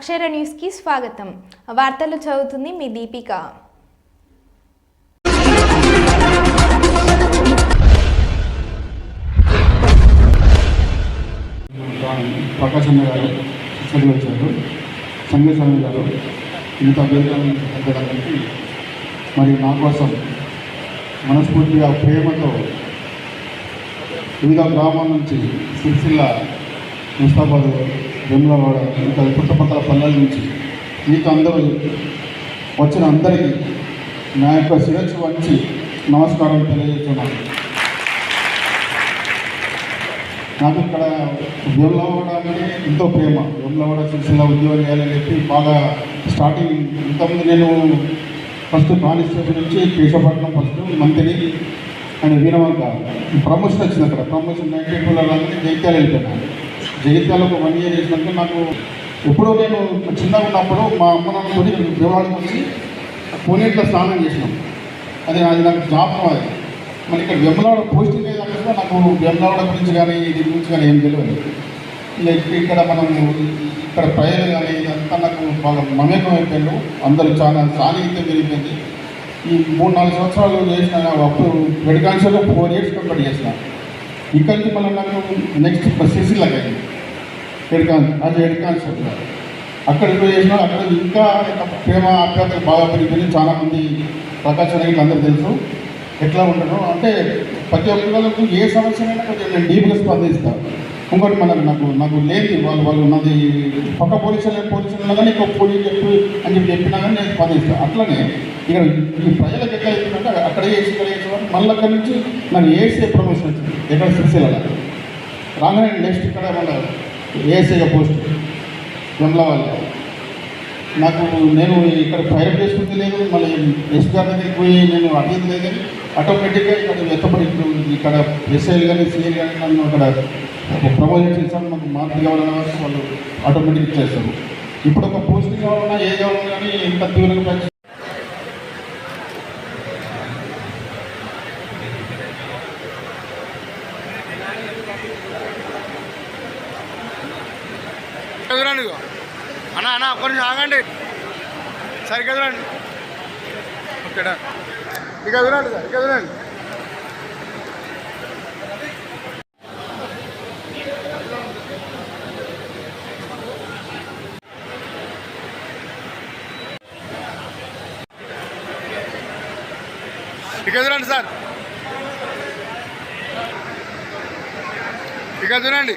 అక్షర న్యూస్కి స్వాగతం. వార్తలు చదువుతుంది మీ దీపిక. ప్రకాశన్న గారు చదివి వచ్చారు గారు ఇంత పెద్దడానికి మరి నా కోసం మనస్ఫూర్తిగా ప్రేమతో వివిధ గ్రామాల నుంచి సిరిసిల్ల ముస్తాబాద్ వేములవాడ ఇంకా చుట్టుపక్కల పల్లెల నుంచి మీకు అందరూ వచ్చిన అందరికీ నా యొక్క శిరస్సు వంచి నమస్కారం తెలియజేస్తున్నాను. నాకు ఇక్కడ వేములవాడ అంటే ఎంతో ప్రేమ. వేములవాడ సిరిసిల్ల ఉద్యోగం చేయాలని చెప్పి బాగా స్టార్టింగ్ ఇంతకుముందు నేను ఫస్ట్ కానిస్టేషన్ నుంచి కేశవపట్నం ఫస్ట్ మంత్రి అండ్ వీరవంక ప్రమోషన్ వచ్చింది అక్కడ. ప్రమోషన్ నైన్టీ టూలో రాగానే జైత్యాలు వెళ్ళిపోయినా. జగిత్యాల ఒక వన్ ఇయర్ చేసినాక నాకు ఎప్పుడో నేను చిన్నగా ఉన్నప్పుడు మా అమ్మ నాన్నతో దేవాలయం వచ్చి పోనీట్లో స్నానం చేసినాం. అది అది నాకు జ్ఞాపకం అది మరి ఇక్కడ వెమ్మలవాడ పోస్టింగ్ ఏదంటే నాకు వెమ్మలవాడ గురించి కానీ ఇది గురించి కానీ ఏం తెలియదు. ఇక ఇక్కడ మనం ఇక్కడ ప్రజలు కానీ ఇదంతా నాకు బాగా మమేకం అయిపోయాను అందరూ చాలా సాన్నిహిత్యం పెరిగిపోయింది. ఈ మూడు నాలుగు సంవత్సరాలు చేసిన అప్పుడు హెడ్ కాన్షియల్లో ఫోర్ ఇయర్స్ కంప్లీట్ చేసిన. ఇక్కడికి మళ్ళీ నాకు నెక్స్ట్ సిసిల్లాగా అయింది హెడ్ అది హెడ్ అక్కడ ఇప్పుడు చేసిన అక్కడ ఇంకా ప్రేమ ఆప్యాయతలు బాగా పెరిగిపోయింది. చాలామంది ప్రకాశం అందరూ తెలుసు. ఎట్లా ఉండను అంటే ప్రతి ఒక్కరికి ఏ సమస్యనైనా కొంచెం నేను డీప్గా స్పందిస్తాను ఇంకోటి మనకు నాకు నాకు లేదు వాళ్ళు వాళ్ళు ఉన్నది పక్క పోలీసులు పోలీసులు కానీ ఇంకో పోలీసు చెప్పి అని చెప్పి చెప్పినా కానీ నేను స్పందిస్తాను అట్లనే ఇక్కడ ఈ ప్రజలకు ఎట్లా అవుతుందంటే అక్కడ వేసి ఇక్కడ వేసేవారు మళ్ళీ అక్కడి నుంచి నాకు ఏసీ ప్రమోషన్ వచ్చింది. ఎక్కడ సిరిసిల్ల రాగానే నెక్స్ట్ ఇక్కడ మన ఏసీగా పోస్ట్ జమ్లా నాకు నేను ఇక్కడ ఫైర్ చేసుకుంది లేదు మళ్ళీ ఎస్పీ గారి దగ్గరికి పోయి నేను అడిగింది లేదు కానీ ఆటోమేటిక్గా ఇక్కడ ఎత్తపడి ఇక్కడ ఎస్ఐలు కానీ సీఎల్ కానీ నన్ను అక్కడ ప్రమోషన్ చేశాను. నాకు మార్పు కావాలన్నా వాళ్ళు ఆటోమేటిక్ చేస్తారు ఇప్పుడు ఒక పోస్టింగ్ కావాలన్నా ఏ కావాలన్నా కానీ ఎంత తీవ్రంగా పని అన్న అన్న కొంచెం ఆగండి. సరిగ్గా ఎదురండి. ఓకే ఇక ఎదురండి సార్ ఇక ఎదురండి. ఇక ఎదురండి సార్. ఇక ఎదురండి.